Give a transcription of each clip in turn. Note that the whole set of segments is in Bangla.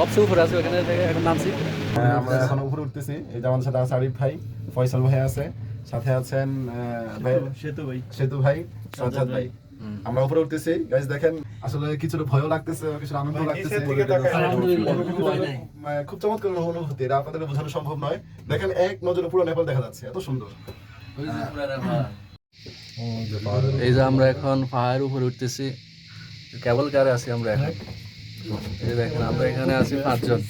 সবচেয়ে উপরে আছে ওখানে এখন নামছি। হ্যাঁ, আমরা এখন উপরে উঠতেছি। এই যে আমাদের সাথে আছে আরিফ ভাই ফয়সাল ভাই আছে সাথে আছেন সেতু ভাই। সেতু ভাই সাজ্জাদ ভাই। আমরা উপরে উঠতেছি। গাইজ দেখেন আসলে কিছুটা ভয়ও লাগতেছে কিছু আনন্দ লাগতেছে। খুব চমৎকার অনুভূতি এটা আপনাদের বোঝানো সম্ভব নয়। দেখেন এক নজরে পুরো নেপাল দেখা যাচ্ছে এত সুন্দর। এই যে আমরা এখন পাহাড়ের উপরে উঠতেছি। কেবল কারে আছি আমরা এখন? এই যে দেখেন আমরা এখানে আছি পাঁচজন।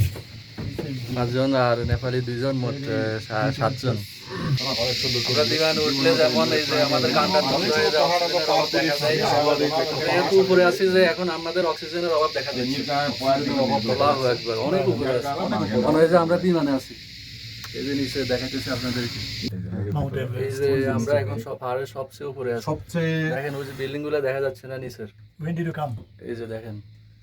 পাঁচজন আর নেপালি দুইজন মোট সাতজন। আমরা দিবান উঠলে যেমন এই যে আমাদের কান্টার বন্ধ হয়ে যায় অক্সিজেনের অভাব দেখা যায়। এত উপরে আছি যে এখন আমাদের অক্সিজেনের অভাব দেখা দিচ্ছে অনেক উপরে আছি। মনে হয় যে আমরা বিমানে আছি। এই যে নিচে দেখাতেছি আপনাদেরকে। এই যে আমরা এখন সব পাহাড়ের সবচেয়ে উপরে আছি। সবচেয়ে দেখেন ওই যে বিল্ডিংগুলো দেখা যাচ্ছে না নিচের? এই যে দেখেন।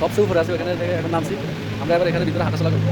সবচেয়ে উপরে আছে ওখানে এখন নামছি। আমরা এবার এখানে ভিতরে হাঁটাচলা করব।